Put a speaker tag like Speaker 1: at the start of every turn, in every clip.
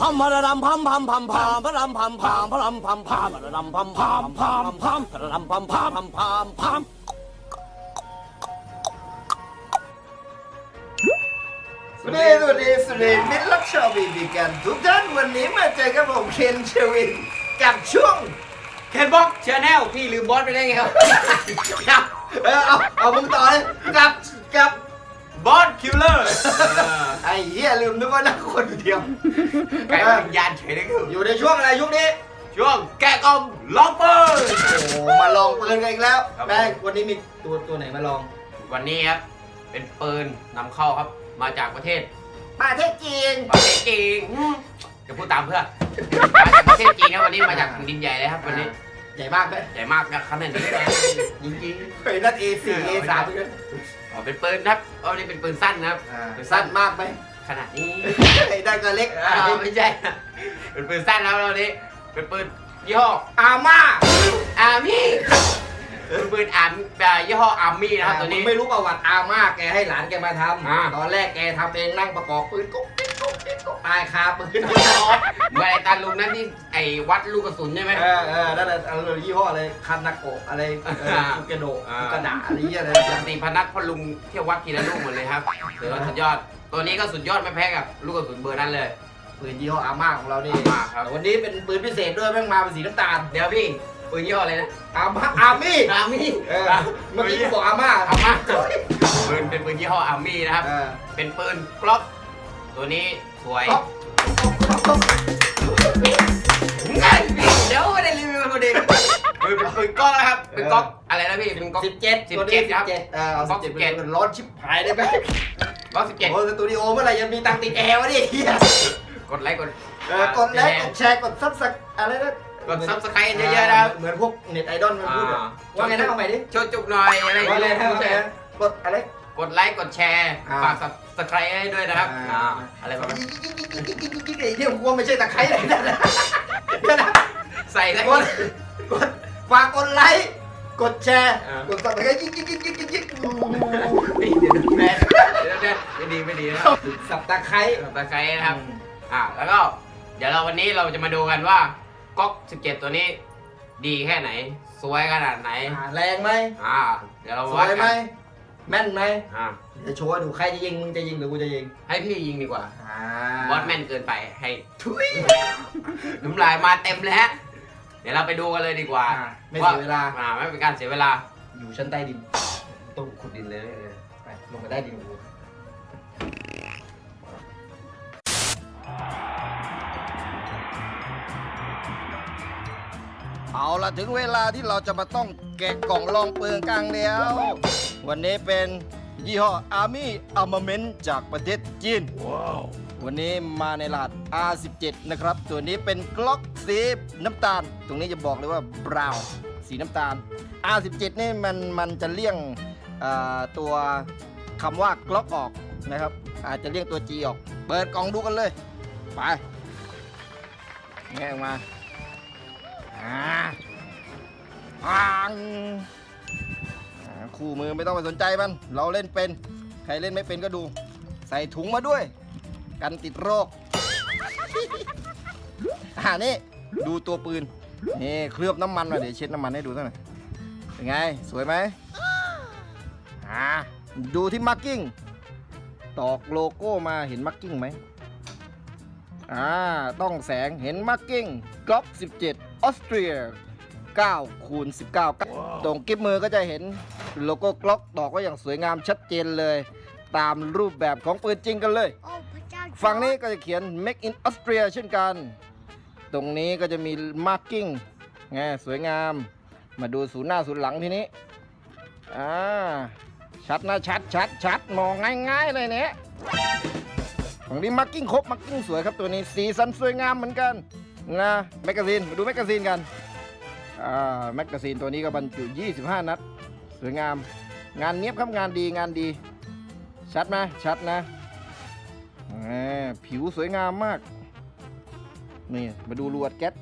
Speaker 1: พระรำพัมพัมพัมพามพระรำพัมพามพระรำพัมพามพระรำพัมพามพามพามพระรำพัมพามพามพาม
Speaker 2: สวัสดีสวัสดีสวัสดีมิตรรักชาวบีบีกันทุกท่านวันนี้มาเจอกับผมเคนเชวินกับช่วง
Speaker 3: เคนบ็อกชาแนลพี่ลืมบอสไปได้ไงครับ
Speaker 2: เอาเอามึงต่อเลยกับกับ บ
Speaker 3: อสคิลเลอร์
Speaker 2: ไอ้เหี้ยลืมนึกว่านั่งคนเดียว
Speaker 3: ไก่วิญญาณเฉยเลยคือ
Speaker 2: อยู่ในช่วงอะไรช่วงนี้
Speaker 3: ช่วงแกะกล่องล็อกเปอร์
Speaker 2: โอ้มาลองปืนกันอีกแล้ว
Speaker 3: ครับ
Speaker 2: แม่งวันนี้มีตัวตัวไหนมาลอง
Speaker 3: วันนี้ครับ เป็นปืนนำเข้าครับ มาจากประเทศ
Speaker 2: ประเทศจีน
Speaker 3: ประเทศจีนอืมจะพูดตามเพื่อนมาจากประเทศจีนครับวันนี้มาจากแผ่นดินใหญ่เลยครับ วันนี้
Speaker 2: ใหญ่มากไหม
Speaker 3: ใหญ่มากนะขนาดนี้เลยจริง
Speaker 2: เฮ้ยนั่น A4 A3
Speaker 3: ๆ อ๋อเป็นปืนครับเอานี่เป็นปืนสั้นนะครับ
Speaker 2: อ่าสั้นมากไหม
Speaker 3: ขนาดนี้
Speaker 2: ไอ้นั่นก็เล็ก
Speaker 3: อ่าไม่ใช่นะเป็นปืนสั้นแล้วเรานี้เป็นปืนยี่ห้อ
Speaker 2: อาม่า
Speaker 3: อาร์มี่เป็นปืนอาร์มอ่ายี่ห้ออาร์มี่นะครับตัว
Speaker 2: มึ
Speaker 3: นี้
Speaker 2: งไม่รู้ประวัติอาม่าแกให้หลานแกมาท
Speaker 3: อ่าำ
Speaker 2: ตอนแรกแกทำเองนั่งประกอบปืนกุ๊กายคาปืน
Speaker 3: เหมื่อนไอ้ตาลุงนั่นที่ไอ้วัดลูกกระสุนใช่ไหม
Speaker 2: เออเออนั่นแหละอะไรยี่ห้ออะไรคันนาโกะอะไรเออ
Speaker 3: อ่า
Speaker 2: ฟุกเกโด
Speaker 3: อ่า
Speaker 2: ฟุกกระดาอะไรเงี้ยอะไร
Speaker 3: สี่พนักพ่อลุงเที่ยววัดทีละลูกหมดเลยครับถือว่าสุดยอด ตัวนี้ก็สุดยอดไม่แพ้กับลูกกระสุนเบอร์นั้นเลย
Speaker 2: ปืนยี่ห้ออาม่าของเรานี่
Speaker 3: อาม่าครับ
Speaker 2: แต่วันนี้เป็นปืนพิเศษด้วยแม่งมาเป็นสีน้ำตาล
Speaker 3: เดี๋ยวพี่ปืนยี่ห้ออะไรนะ
Speaker 2: อาม่าอามี่
Speaker 3: อาร์มี่
Speaker 2: เออเมื่อกี้กูบอกอาม่า
Speaker 3: อาร์ม่าปืนเป็นปืนยี่ห้ออาร์มี่นะครับ
Speaker 2: เออ
Speaker 3: เป็นปืนกล็อก ตัวนี้สวย
Speaker 2: ก๊อกก๊อกก๊อก
Speaker 3: ไงพี่เดี๋ยวไม่ได้รีวิวตัวเด็กปืนเป็นปืนกล็อกนะครับเป็นกล็อกอะไรนะพี่เป็นกล็อก
Speaker 2: สิบเจ็ด
Speaker 3: สิบ
Speaker 2: ตัว
Speaker 3: เจ็
Speaker 2: นี้
Speaker 3: ดครับ
Speaker 2: สิบเจ็ดเออเอา
Speaker 3: ก๊
Speaker 2: สิ
Speaker 3: อบก
Speaker 2: เจ็ด
Speaker 3: 17
Speaker 2: มันร้อนชิบหายได้ไหม
Speaker 3: กล็อกสิบเจ็ด
Speaker 2: โอ้สตูดิโอเมื่อไหร่ยังมีตังค์ติดแอร์วะเนี่ยเฮีย
Speaker 3: กดไลค์กด
Speaker 2: เออกดไลค์กดแชร์กดซับสไครอะไรนะ
Speaker 3: กดซับสไครต์เยอะๆนะครับ
Speaker 2: เหมือนพวกเน็ตไอดอลมันพูดอะ
Speaker 3: อ่า
Speaker 2: ว่าไงนะเอาใหม่ดิ
Speaker 3: โชว์จุกหน่อยอะไรอย่าง
Speaker 2: ว่าไง
Speaker 3: เงี้ย
Speaker 2: นะว่าไงนะกดอะไร
Speaker 3: กดไลค์กดแชร์
Speaker 2: อ่า
Speaker 3: ฝากซับสไครต์ให้ด้วยนะครับ
Speaker 2: อ่า
Speaker 3: อ่าอะไรประมาณ
Speaker 2: ยิกยิกยิกยิกยิกยิกยิกไอ้ที่ผมว่าไม่ใช่ตะไคร้เลยนะนะ
Speaker 3: ใส่แล้ว
Speaker 2: กดกดฝากกดไลค์กดแชร์
Speaker 3: อ่า ก
Speaker 2: ดซับสไครต์ยิกยิกยิกยิกยิกยิก
Speaker 3: เดี๋ยวแม่เดี๋ยวเดี๋ยวไม่ดีไม่ดีนะครับ
Speaker 2: สับตะไคร้
Speaker 3: ซับสไครต์นะครับ อ่าแล้วก็เดี๋ยวเราวันนี้เราจะมาดูกันว่าก๊อก17 ตัวนี้ ดีแค่ไหน สวยขนาดไหน
Speaker 2: อ่าแรงไหม
Speaker 3: อ่า เดี๋ยวเรา
Speaker 2: สว
Speaker 3: วัด
Speaker 2: ยไหม
Speaker 3: กัน
Speaker 2: แม่นไหม
Speaker 3: อ่า
Speaker 2: จะโชว์ให้ดูใครจะยิงมึงจะยิงหรือกูจะยิง
Speaker 3: ให้พี่ยิงดีกว่า
Speaker 2: อ่า
Speaker 3: บอสแม่นเกินไปให้ทุยน้ำลายมาเต็มเลยฮะเดี๋ยวเราไปดูกันเลยดีกว่า
Speaker 2: อ่าไม่เสียเวลา
Speaker 3: อ่าไม่เป็นการเสียเวลา
Speaker 2: อยู่ชั้นใต้ดิน
Speaker 3: ต้องขุดดินเลย
Speaker 2: ไปลงไปใต้ดินกูเอาละถึงเวลาที่เราจะมาต้องแกะกล่องลองปืนกลางเดียว วันนี้เป็นยี่ห้อ Army Armament จากประเทศจีน วันนี้มาในรหัส R17 นะครับ ตัวนี้เป็นกล็อกสีน้ำตาล ตรงนี้จะบอกเลยว่าบราวน์สีน้ำตาล R17 นี่มันมันจะเลี่ยงอ่าตัวคำว่ากล็อกออกนะครับ อาจจะเลี่ยงตัว G ออก เปิดกล่องดูกันเลย ไปแงะออกมาอ่าอ่างอ่า คู่มือไม่ต้องไปสนใจมัน เราเล่นเป็น ใครเล่นไม่เป็นก็ดู ใส่ถุงมาด้วย กันติดโรค อ่านี่ ดูตัวปืน นี่เคลือบน้ำมันมาเดี๋ยวเช็ดน้ำมันให้ดูสักหน่อยเป็นไง สวยไหมอ่าดูที่มาร์กิ้ง ตอกโลโก้มาเห็นมาร์กิ้งไหมอ่า ต้องแสงเห็นมาร์กิ้งกล็อก17 ออสเตรีย 9คูณ19 ตรงกิ๊บมือก็จะเห็นโลโก้กล็อกตอกไว้อย่างสวยงามชัดเจนเลย ตามรูปแบบของปืนจริงกันเลย
Speaker 4: โอ้พระเจ้า
Speaker 2: ฝั่งนี้ก็จะเขียน Make in Austria เช่นกัน ตรงนี้ก็จะมี marking ไงสวยงาม มาดูศูนย์หน้าศูนย์หลังทีนี้ อ่า ชัดนะชัดชัดชัดมองง่ายๆเลยเนี่ยฝั่งนี้ marking ครบ marking สวยครับตัวนี้สีสันสวยงามเหมือนกันนะแมกกาซีนมาดูแมกกาซีนกันอ่า แมกกาซีนตัวนี้ก็บรรจุ 25 นัด สวยงาม งานเนี้ยบครับงานดีงานดี ชัดไหมชัดนะ ผิวสวยงามมาก นี่ มาดูรูอัดแก๊ส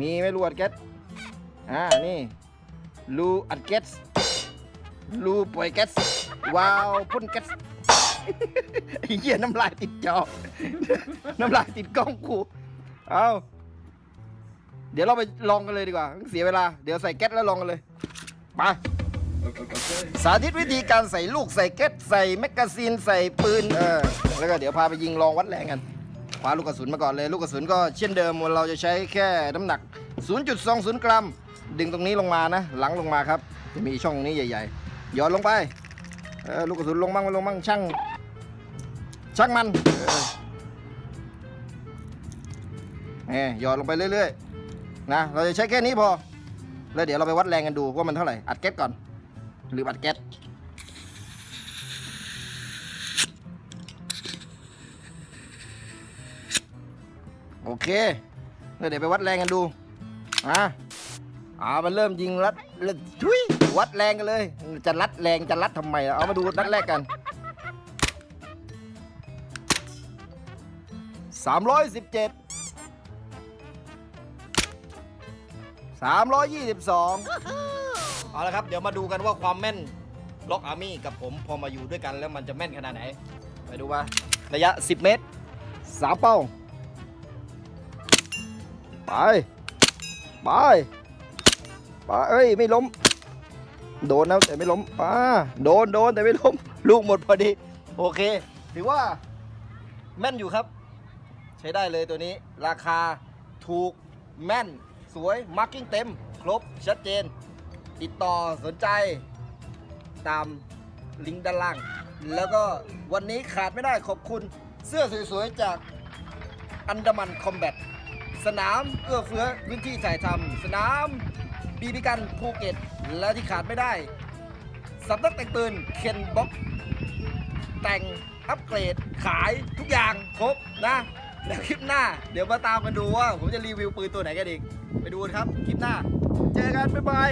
Speaker 2: มีไหมรูอัดแก๊ส อ่า นี่รูอัดแก๊สรูปล่อยแก๊สว้าวพ่นแก๊สไอ้เหี้ยน้ำลายติดจอ น้ำลายติดกล้องกู เอา เดี๋ยวเราไปลองกันเลยดีกว่าเสียเวลา เดี๋ยวใส่แก๊สแล้วลองกันเลยไปสาธิตวิธีการใส่ลูกใส่แก๊สใส่แมกกาซีนใส่ปืน เออ แล้วก็เดี๋ยวพาไปยิงลองวัดแรงกันคว้าลูกกระสุนมาก่อนเลย ลูกกระสุนก็เช่นเดิมเราจะใช้แค่น้ำหนัก 0.20 กรัม ดึงตรงนี้ลงมานะ หลังลงมาครับ จะมีช่องนี้ใหญ่ๆหย่อนลงไปออลูกกระสุนลงมั่งไม่ลงมั่งช่างช่างมันเออแหมหย่อนลงไปเรื่อยๆ นะ เราจะใช้แค่นี้พอ แล้วเดี๋ยวเราไปวัดแรงกันดูว่ามันเท่าไหร่ อัดแก๊สก่อน หรืออัดแก๊สโอเคแล้วเดี๋ยวไปวัดแรงกันดูอะอ่ามันเริ่มยิงรัดเริ่มทุยวัดแรงกันเลย จะรัดแรงจะรัดทำไมล่ะเอามาดูนัดแรกกัน317 322 เอาละครับ เดี๋ยวมาดูกันว่าความแม่นล็อกอาร์มี่กับผมพอมาอยู่ด้วยกันแล้วมันจะแม่นขนาดไหน ไปดูว่าระยะ 10 เมตร 3 เป้า ไป ไป ไป เอ้ย ไม่ล้ม โดนนะแต่ไม่ล้มป้าโดนโดนแต่ไม่ล้ม ลูกหมดพอดี โอเค ถือว่าแม่นอยู่ครับ ใช้ได้เลยตัวนี้ ราคาถูกแม่น สวยมาร์กิ้งเต็ม ครบ ชัดเจน ติดต่อสนใจ ตามลิงก์ด้านล่าง แล้วก็วันนี้ขาดไม่ได้ขอบคุณเสื้อสวยๆ จากอันดามันคอมแบทสนามเอื้อเฟื้อพื้นที่ถ่ายทำสนามบีบีกันภูเก็ต และที่ขาดไม่ได้สำนักแต่งปืนเคนบ็อกแต่งอัปเกรดขายทุกอย่างครบนะ แล้วคลิปหน้า เดี๋ยวมาตามกันดูว่า ผมจะรีวิวปืนตัวไหนกันอีก ไปดูกันครับ คลิปหน้า เจอกัน บ๊ายบาย